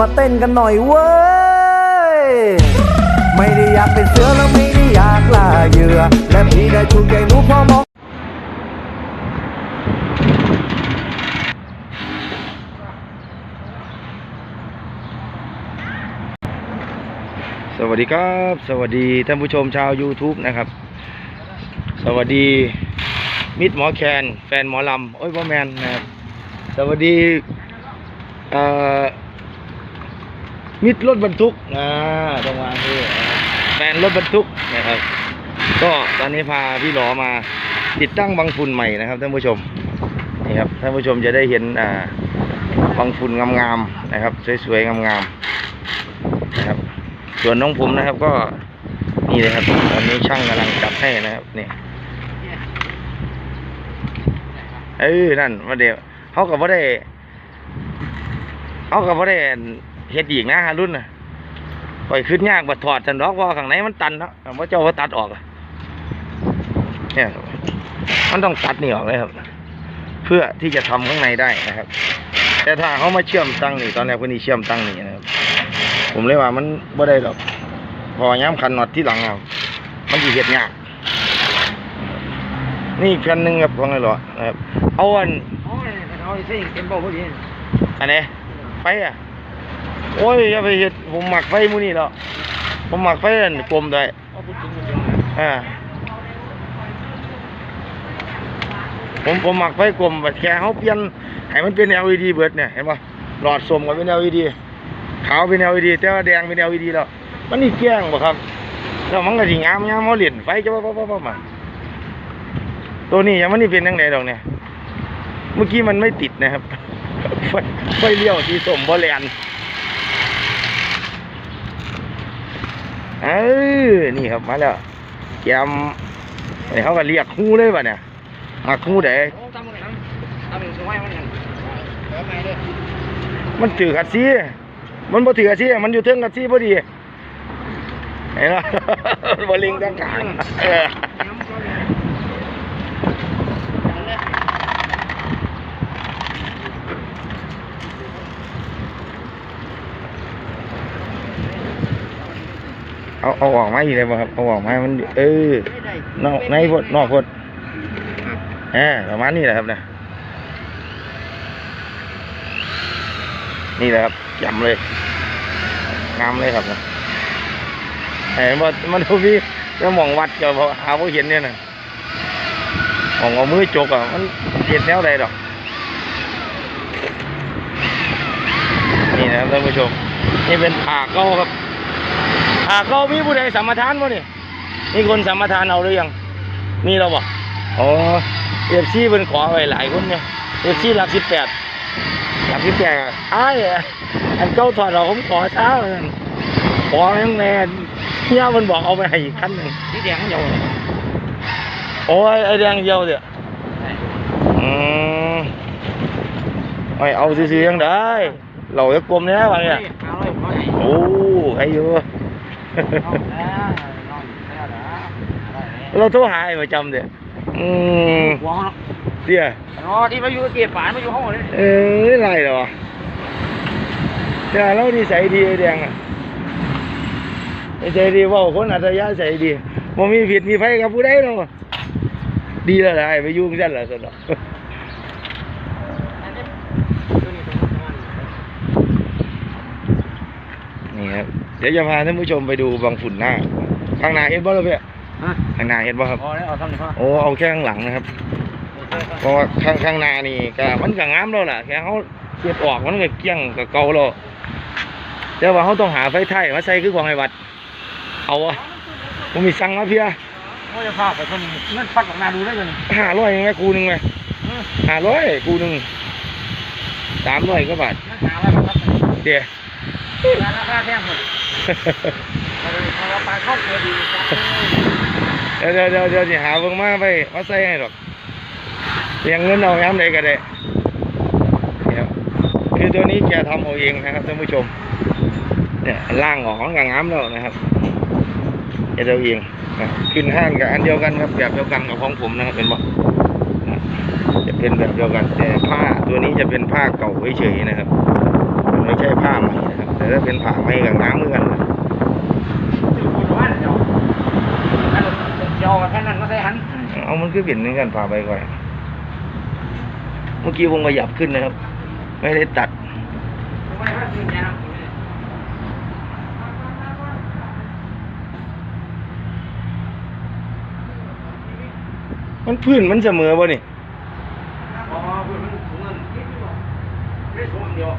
มาเต้นกันหน่อยเว้ย ไม่ได้อยากเป็นเสือแล้วไม่ได้อยากล่าเหยื่อ และพี่ได้ถูกใจหนูพอมองสวัสดีครับ สวัสดีท่านผู้ชมชาว YouTube นะครับ สวัสดีมิตรหมอแคนแฟนหมอลำโอ้ยพ่อแมนนะครับ สวัสดีเอ่อ มิตรถบรรทุกอ่าตรงวางที่นะครับแฟนรถบรรทุกนะครับ ก็ตอนนี้พาพี่หลอมาติดตั้งบังฝุ่นใหม่นะครับท่านผู้ชมนี่ครับท่านผู้ชมจะได้เห็นอ่าบังฝุ่นงามๆนะครับ สวยๆงามๆนะครับ ส่วนน้องผมนะครับก็นี่เลยครับตอนนี้ช่างกำลังจัดให้นะครับนี่เออนั่นมาเดี๋ยวเขากับว่าได้เขากับว่าได้ เฮ็ดอีกนะฮะรุ่นน่ะปล่อยขึ้นยากบัดถอดสันดอกว่าข้างในมันตันเนาะว่าเจ้าว่าตัดออกอะเนี่ยมันต้องตัดนี่ออกเลยครับ เพื่อที่จะทำข้างในได้นะครับ แต่ถ้าเขามาเชื่อมตั้งนี่ตอนแรกเพิ่นนี่เชื่อมตั้งนี่นะครับ ผมเลยว่ามันบ่ได้หรอกพอย้ำคันน็อตที่หลังเอามันสิเฮ็ดยากนี่อีกแผ่นหนึงครับของไอ้หรอนะครับเอาอันอ๋อเอาไอ้สิ่งเต็มบ่พอดีอันไหนี้ไฟอะ โอ้ยอย่าไปเฮ็ดผมหมักไฟมื้อนี้แล้วผมหมักไฟอันกลมด้วยอ่าผมผมหมักไฟกลมบัดแค่เฮาเปลี่ยนให้มันเป็น LED เบิดเนี่ยเห็นปะหลอดสมก็เป็น LED ขาวเป็น LED แต่ว่าแดงเป็น LED แล้วมันนี่แกล้งบ่ครับแล้วมันก็สิงามงามเฮาเล่นไฟจะปั๊บปั๊บปั๊บมาตัวนี้ยังมันนี่เป็นจังไดดอกเนี่ยเมื่อกี้มันไม่ติดนะครับไฟไฟเลี้ยวที่สมบ่แลน เออนี่ครับมาแล้วแกมไอ้เขาก็เรียกฮู้เลยป่ะเนี่ยมักฮู้ไดโอ้ตามมาเลยครับตามเป็นสมัยมันเนี่ยเดี๋ยวไปเลยมันถือกัดซี่มันบ่ถือกัดซี่มันอยู่เทิงกัดซี่พอดีเห็นไหมบลิงกลางกลางๆ เออเอาเอาออกมาอีกเลยบ่ครับเอาออกมามันเออนอกในพดนอกพดอ่าประมาณนี้แหละครับนะนี่แหละครับจำเลยงามเลยครับนะเห็นว่ามันดูพี่แล้วมองวัดก็บ่หาผู้เห็นเนี่ยนะมองเอามือจกอะมันเห็นแนวใดดอกนี่นะครับท่านผู้ชมนี่เป็นผ่าเก้าครับ ผ่าเก้ามีผู้ใดสัมมาทานบ่นี่มีคนสัมมาทานเอาหรือยังมีแล้วบ่อ๋อเอฟซีเป็นขอไว้หลายคนเนี่ยเอฟซีหลักสิบแปดหลักสิบแปดอะอ้ายอะอันเก้าถอดเราผมขอเช้าเลยขอยังแน่เฮียมันบอกเอาไปให้อีกคันหนึ่งสีแดงเดียวโอ้ยไอแดงเดียวเดียวอืมไอยเอาซื้อๆยังได้ เราจะกลมเนี้ยบางเนี่ยเอาเลยเอาเลยโอ้ใครอยู่ เอาแล้วเอาแล้วเราโทรหาไอ้ประจำเดียอืมหัวเขาเดี๋ยวอ๋อที่มาอยู่เก็บฝานมาอยู่ห้องเลยเอ้ยไรเหรอแต่เราดีใส่ดีไอ้แดงอะนิสัยดีเว่าคนอัตยาใส่ดีบ่มีผิดมีไฟกับผู้ใดหรอกดีแล้วล่ะไอ้ไปยุ่งจันละสนอก นี่ครับ เดี๋ยวจะพาท่านผู้ชมไปดูบางฝุ่นหน้า ข้างหน้าเห็นบ่ล่ะเพี่ยฮะข้างหน้าเห็นบ่ครับพอแล้วเอาทำหนึ่งพ่อโอ้เอาแค่ข้างหลังนะครับเพราะว่าข้างข้างหน้านี่ก็มันก็งามแล้วล่ะแค่เขาเสียบออกมันก็เกลี้ยงกับเก่าแล้วแต่ว่าเขาต้องหาไฟไทยมาใส่คือของไอ้วัด เอาอะผมมีสั่งมาเพียเขาจะพาไปคนนั่นฟัดออกมาดูได้เลยห้าร้อยไหมคูหนึ่งไหมห้าร้อยคูหนึ่งสามร้อยก็บาทนั่นหาอะไรครับเดี๋ยว ราคาแพงหมดเราไปเข้าเกลือดีเดี๋ยวเดี๋ยวเดี๋ยวเดี๋ยวสิหาเบิ่งมาไปมาใส่ให้ดอกเลี้ยงเงินเอาย้ำใดก็ได้เนี่ยครับคือตัวนี้แกทำเอาเองนะครับท่านผู้ชม เนี่ยล่างออกของกางง้ำแล้วนะครับแกเอาเองนะขึ้นห้างกับอันเดียวกันครับแบบเดียวกันกับของผมนะครับเป็นบ่นะจะเป็นแบบเดียวกันแต่ผ้าตัวนี้จะเป็นผ้าเก่าเฉยๆนะครับ เป็นผ่าไม้กับน้ำเหมือนกันนะอยู่บนบ้านเดียวอันเดียวแค่นั้นก็ใส่หันเอามันคือเปลี่ยนเหมือนกันผ่าไปก่อนเมื่อกี้วงขยับขึ้นนะครับ ไม่ได้ตัดไม่ว่าคือแนวมันพื้นมันเสมอป่ะนี่ อ๋อมันถุงเงินไม่ถุงเดียว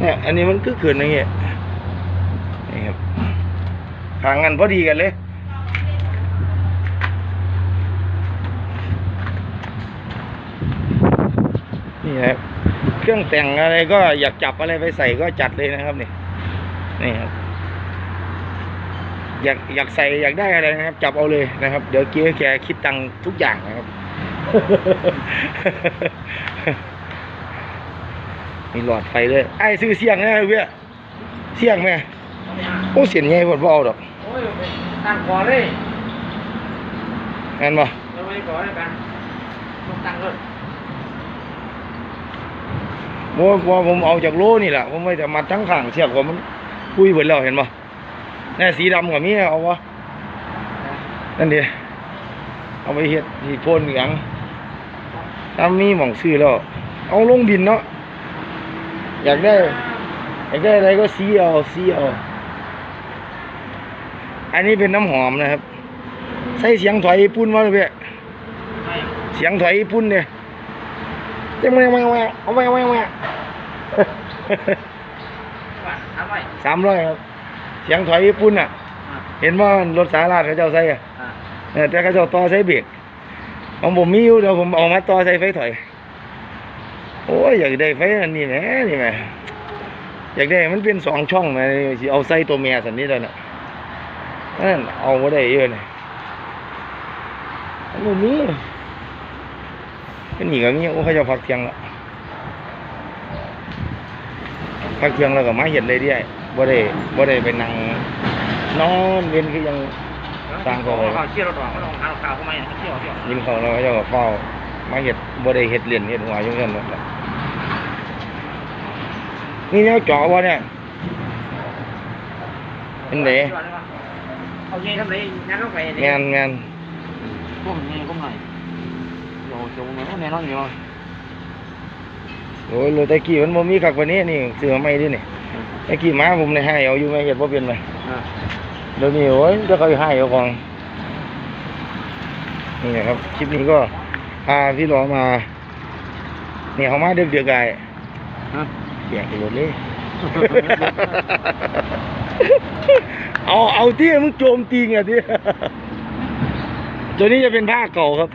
เนี่ย อันนี้มันก็เกินอย่างเงี้ยนี่ครับทางกันพอดีกันเลยนี่ครับเครื่องแต่งอะไรก็อยากจับอะไรไปใส่ก็จัดเลยนะครับนี่นี่ครับอยากอยากใส่อยากได้อะไรนะครับ จับเอาเลยนะครับ เดี๋ยวเกี้แกคิดตังค์ทุกอย่างนะครับ มีหลอดไฟด้วยไอ้ซื้อเสียงนะเว้ยเสียงไหมโอ้เสียงไงผมบ่เอาดอกโอ้ยตั้งก่อเลยงั้นบ่เราไปก่อเลยกันต้องตั้งเลยบ่บ่ผมเอาจากโลนี่แหละผมไม่แต่มัดทั้งข้างเสียบผมมันคุยเบิดแล้วเห็นบ่แน่สีดำกับมีเอาวะนั่นดิเอาไปเฮ็ดที่โพนเหลืองถ้ามีหม่องซื้อแล้ว เอาลงบินเนาะ อยากได้อยากได้อะไรก็ซีเอาซีเอาอันนี้เป็นน้ำหอมนะครับใส่เสียงถอยญี่ปุ่นมาเลยเพี่ยไม่เสียงถอยญี่ปุ่นเนี่ยจะมามามาเอามามามาว่าทำไมสามร้อยครับเสียงถอยญี่ปุ่นอะ เห็นว่ารถสาราดเขาเจ้าใส่อะอ่าเออแต่เขาเจ้าต่อใส่เบรกของผมมีอยู่เดี๋ยวผมเอามาต่อใส่ไฟถอย โอ้ยอยากได้ไฟอันนี้แหมนี่แหมอยากได้มันเป็นสองช่องแหมสิเอาใส่ตัวเมียสันนี้แล้วนะนั่นเอาไ่ได้เยอะเลยอันนี้เป็นหนีกับมีโอ้เขาจะพักเที่ยงล้วพักเที่ยงแล้วก็มาเห็นเลยดิบ่ได้บ่ได้ไปนั่งนอนเว้นคือยังตั้งก่อนเลยเขาเชี่ยวรถออกเขาลองหาข้าวเข้ามาเชี่ยวเชี่ยวยิงเขาแล้วเขาจ้าก็เฝ้า มาเห็ดบ่ได้เห็ดเหรียญเห็ดหัวอยุ่งกันหมดแล้วนี่แนวเจาะวะเนี่ยเป็นไหนเอาเงี้ยทำไรงั้นต้องไปแมนแมนพวกนี้พวกไหนโอ้โหแม่แน่นอนอยู่โอ้ยโรตะกี้มันบ่มีคักกว่านี้นี่เสือไม่ดินี่ตะกี้หมาผมในให้เอาอยู่ไม่เห็ดบ่เป็นไหมเดี๋ยวนี้โอ้ยเดี๋ยวเขาให้เอาของนี่นะครับคลิปนี้ก็ พาพี่หลอมา เนี่ยเขามาเดือดเดือดไก่ฮะแยกกันหมดเลย เอาเอาที่มึงโจมตีไงที่ตัวนี้จะเป็นผ้าเก่าครับ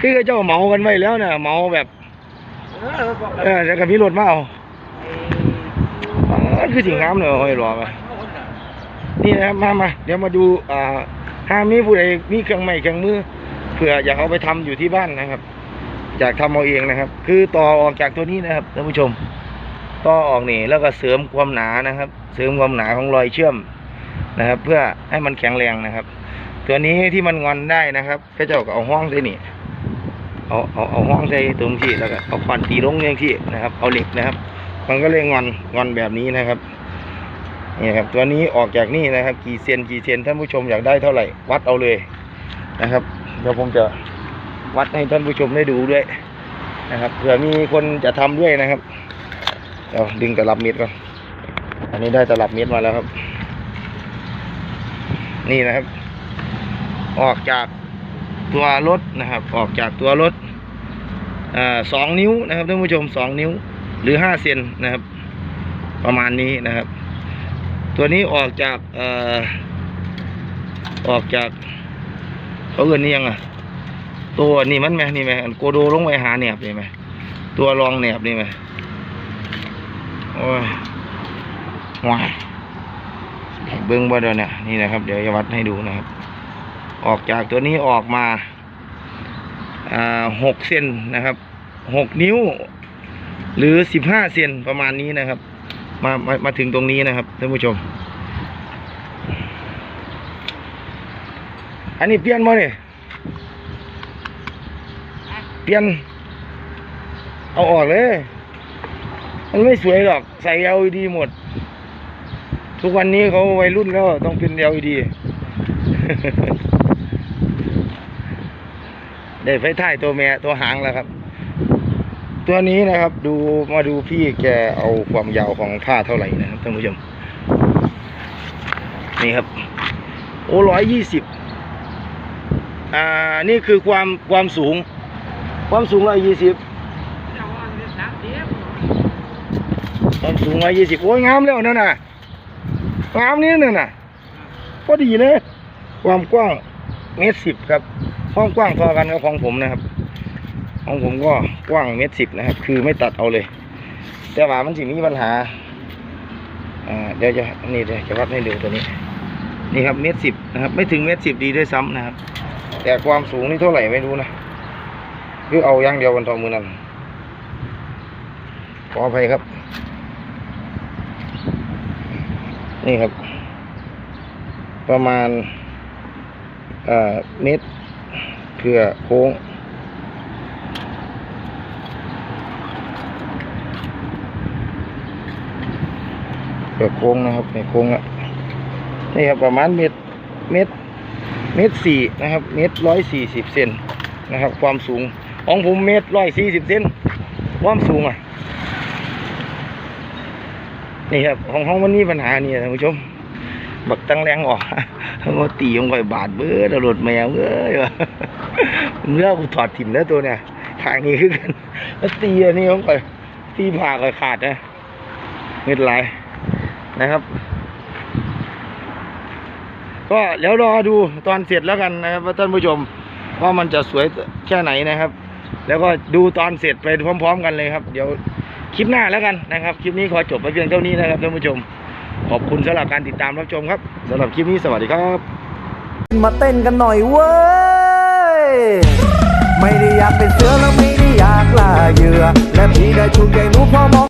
คือเจ้าเหมากันไว้แล้วนะเหมาแบบเออบอกเออแล้วกับพี่รถมาเอาอ๋อคือสิ่งน้ำเลยห้อยรอมานี่นะครับมามาเดี๋ยวมาดูอ่าห้ามีผู้ใดมีเครื่องไม้เครื่องมือ เผื่ออยากเอาไปทำอยู่ที่บ้านนะครับอยากทำเอาเองนะครับ คือต่อออกจากตัวนี้นะครับท่านผู้ชม ต่อออกนี่แล้วก็เสริมความหนานะครับ เสริมความหนาของรอยเชื่อมนะครับ เพื่อให้มันแข็งแรงนะครับ ตัวนี้ที่มันงอนได้นะครับก็จ้าก็เอาห้องใส่นี่เอาเอาเอาห้องใส่ตรงที่แล้วก็เอาควันตีลงอย่างที่นะครับ เอาเหล็กนะครับ มันก็เลยงอนงอนแบบนี้นะครับนี่ครับตัวนี้ออกจากนี่นะครับ กี่เซนกี่เซนท่านผู้ชมอยากได้เท่าไหร่ วัดเอาเลยนะครับ เดี๋ยวผมจะวัดให้ท่านผู้ชมได้ดูด้วยนะครับเผื่อมีคนจะทำด้วยนะครับเดี๋ยวดึงตลับเม็ดก่อนอันนี้ได้ตลับเม็ดมาแล้วครับ นี่นะครับ ออกจากตัวรถนะครับ ออกจากตัวรถสองนิ้วนะครับท่านผู้ชมสองนิ้ว หรือห้าเซนนะครับ ประมาณนี้นะครับ ตัวนี้ออกจากอออกจาก เขาเอินนี่ยังอะ ตัวนี่มันไหมนี่ไหมโกโดลงไปหาแหนบนี่ไหมตัวรองแหนบนี่ไหมโอ้ยว้ายเบิ้งบ่เดี๋ยวเนี่ยนี่นะครับ เดี๋ยวจะวัดให้ดูนะครับ ออกจากตัวนี้ออกมาอ่าหกเซนนะครับหกนิ้ว หรือสิบห้าเซนประมาณนี้นะครับ มามามาถึงตรงนี้นะครับท่านผู้ชม อันนี้เปลี่ยนมาเนี่ยเปลี่ยน เอาออกเลย มันไม่สวยหรอก ใส่ LED หมด ทุกวันนี้เขาวัยรุ่นแล้วต้องเป็น LED ได้ไฟท้ายตัวแม่ตัวหางแล้วครับ ตัวนี้นะครับ ดูมาดูพี่แกเอาความยาวของผ้าเท่าไหร่นะครับท่านผู้ชม นี่ครับ โอ้ร้อยยี่สิบ อ่านี่คือความความสูง ความสูงร้อยยี่สิบความสูงร้อยยี่สิบโอ้ยงามแล้วนั่นน่ะงามนี่นั่นน่ะพอดีเลย ความกว้างเมตรสิบครับความกว้างพอกันกับของผมนะครับ ของผมก็กว้างเมตรสิบนะครับ คือไม่ตัดเอาเลย แต่ว่ามันสิมีปัญหาอ่าเดี๋ยวจะนี่เดี๋ยวจะวัดให้ดูตัวนี้ นี่ครับเมตรสิบนะครับ ไม่ถึงเมตรสิบดีด้วยซ้ำนะครับ แต่ความสูงนี่เท่าไหร่ไม่รู้นะคือเอาอย่างเดียววันทอมือนั้นขออภัยครับ นี่ครับ ประมาณเอ่อเมตรเพื่อโค้งเพื่อโค้งนะครับในโค้งอะนี่ครับประมาณเมตรเมตร เมตรสี่นะครับ เมตรร้อยสี่สิบเซนนะครับ ความสูงของผมเมตรร้อยสี่สิบเซนความสูงอะ นี่ครับ ของห้องมันมีปัญหานี่ท่านผู้ชม บักตั้งแรงออกมาตีลงไปบาดเบ้อตลดแมวเอ้ยเมื่อกูถอดถิ่มแล้วตัวเนี่ยทางนี้คือกันแล้วตีอันนี้ลงไปตีผ่าก็ขาดนะเงินไหลายนะครับ ก็แล้วรอดูตอนเสร็จแล้วกันนะครับท่านผู้ชมว่ามันจะสวยแค่ไหนนะครับ แล้วก็ดูตอนเสร็จไปพร้อม ๆ กันเลยครับ เดี๋ยวคลิปหน้าแล้วกันนะครับ คลิปนี้ขอจบไปเพียงเท่านี้นะครับท่านผู้ชม ขอบคุณสำหรับการติดตามรับชมครับสำหรับคลิปนี้สวัสดีครับ มาเต้นกันหน่อยเว้ย ไม่ได้อยากเป็นเสือแล้วไม่ได้อยากล่าเหยื่อ และพี่ได้ถูใจหนูพอมอง